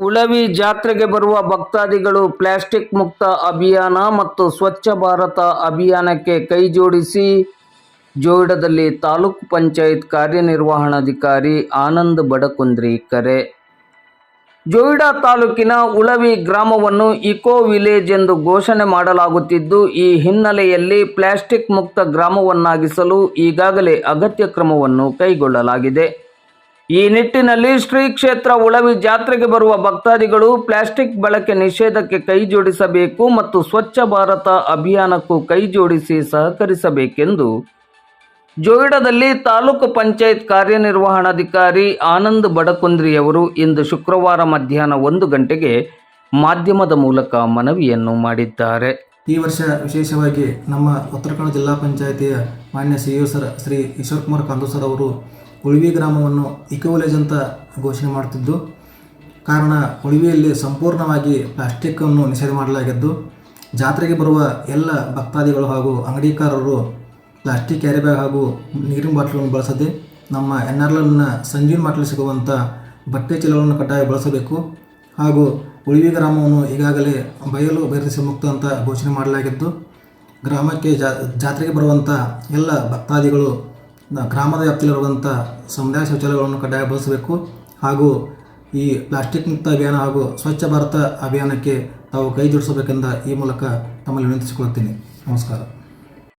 ಉಳವಿ ಜಾತ್ರೆಗೆ ಬರುವ ಭಕ್ತಾದಿಗಳು ಪ್ಲಾಸ್ಟಿಕ್ ಮುಕ್ತ ಅಭಿಯಾನ ಮತ್ತು ಸ್ವಚ್ಛ ಭಾರತ ಅಭಿಯಾನಕ್ಕೆ ಕೈಜೋಡಿಸಿ ಜೋಯಿಡದಲ್ಲಿ ತಾಲೂಕು ಪಂಚಾಯತ್ ಕಾರ್ಯನಿರ್ವಹಣಾಧಿಕಾರಿ ಆನಂದ್ ಬಡಕುಂದ್ರಿ ಕರೆ. ಜೋಯಿಡಾ ತಾಲೂಕಿನ ಉಳವಿ ಗ್ರಾಮವನ್ನು ಇಕೋ ವಿಲೇಜ್ ಎಂದು ಘೋಷಣೆ ಮಾಡಲಾಗುತ್ತಿದ್ದು, ಈ ಹಿನ್ನೆಲೆಯಲ್ಲಿ ಪ್ಲಾಸ್ಟಿಕ್ ಮುಕ್ತ ಗ್ರಾಮವನ್ನಾಗಿಸಲು ಈಗಾಗಲೇ ಅಗತ್ಯ ಕ್ರಮವನ್ನು ಕೈಗೊಳ್ಳಲಾಗಿದೆ. ಈ ನಿಟ್ಟಿನಲ್ಲಿ ಶ್ರೀ ಕ್ಷೇತ್ರ ಉಳವಿ ಜಾತ್ರೆಗೆ ಬರುವ ಭಕ್ತಾದಿಗಳು ಪ್ಲಾಸ್ಟಿಕ್ ಬಳಕೆ ನಿಷೇಧಕ್ಕೆ ಕೈ ಜೋಡಿಸಬೇಕು ಮತ್ತು ಸ್ವಚ್ಛ ಭಾರತ ಅಭಿಯಾನಕ್ಕೂ ಕೈ ಜೋಡಿಸಿ ಸಹಕರಿಸಬೇಕೆಂದು ಜೋಯಿಡಾದಲ್ಲಿ ತಾಲೂಕು ಪಂಚಾಯತ್ ಕಾರ್ಯನಿರ್ವಹಣಾಧಿಕಾರಿ ಆನಂದ್ ಬಡಕುಂದ್ರಿಯವರು ಇಂದು ಶುಕ್ರವಾರ ಮಧ್ಯಾಹ್ನ ಒಂದು ಗಂಟೆಗೆ ಮಾಧ್ಯಮದ ಮೂಲಕ ಮನವಿಯನ್ನು ಮಾಡಿದ್ದಾರೆ. ಈ ವರ್ಷ ವಿಶೇಷವಾಗಿ ನಮ್ಮ ಉತ್ತರ ಕನ್ನಡ ಜಿಲ್ಲಾ ಪಂಚಾಯಿತಿಯ ಮಾನ್ಯ C sir Shri Eshwar Kumar Kandoo sir ಅವರು ಉಳಿವಿ ಗ್ರಾಮವನ್ನು ಇಕೋ ವಿಲೇಜ್ ಅಂತ ಘೋಷಣೆ ಮಾಡುತ್ತಿದ್ದು, ಕಾರಣ ಉಳಿವಿಯಲ್ಲಿ ಸಂಪೂರ್ಣವಾಗಿ ಪ್ಲಾಸ್ಟಿಕ್ಕನ್ನು ನಿಷೇಧ ಮಾಡಲಾಗಿದ್ದು, ಜಾತ್ರೆಗೆ ಬರುವ ಎಲ್ಲ ಭಕ್ತಾದಿಗಳು ಹಾಗೂ ಅಂಗಡಿಕಾರರು ಪ್ಲಾಸ್ಟಿಕ್ ಕ್ಯಾರಿ ಬ್ಯಾಗ್ ಹಾಗೂ ನೀರಿನ ಬಾಟ್ಲನ್ನು ಬಳಸದೆ ನಮ್ಮ ಎನ್ ಆರ್ ಎಲ್ನ ಸಂಜೀವ್ ಬಾಟ್ಲು ಸಿಗುವಂಥ ಬಟ್ಟೆ ಚೀಲಗಳನ್ನು ಕಡ್ಡಾಯ ಬಳಸಬೇಕು. ಹಾಗೂ ಉಳಿವಿ ಗ್ರಾಮವನ್ನು ಈಗಾಗಲೇ ಬಯಲು ಬಹಿರ್ದೆಸೆ ಮುಕ್ತ ಅಂತ ಘೋಷಣೆ ಮಾಡಲಾಗಿದ್ದು ಗ್ರಾಮಕ್ಕೆ ಜಾತ್ರೆಗೆ ಬರುವಂಥ ಎಲ್ಲ ಭಕ್ತಾದಿಗಳು ಗ್ರಾಮದ ವ್ಯಾಪ್ತಿಯಲ್ಲಿರುವಂಥ ಸಮುದಾಯ ಶೌಚಾಲಯಗಳನ್ನು ಕಡ್ಡಾಯ ಬಳಸಬೇಕು. ಹಾಗೂ ಈ ಪ್ಲಾಸ್ಟಿಕ್ ಮುಕ್ತ ಅಭಿಯಾನ ಹಾಗೂ ಸ್ವಚ್ಛ ಭಾರತ ಅಭಿಯಾನಕ್ಕೆ ತಾವು ಕೈ ಜೋಡಿಸಬೇಕೆಂದ ಈ ಮೂಲಕ ತಮ್ಮಲ್ಲಿ ವಿನಂತಿಸಿಕೊಳ್ಳುತ್ತೇನೆ. ನಮಸ್ಕಾರ.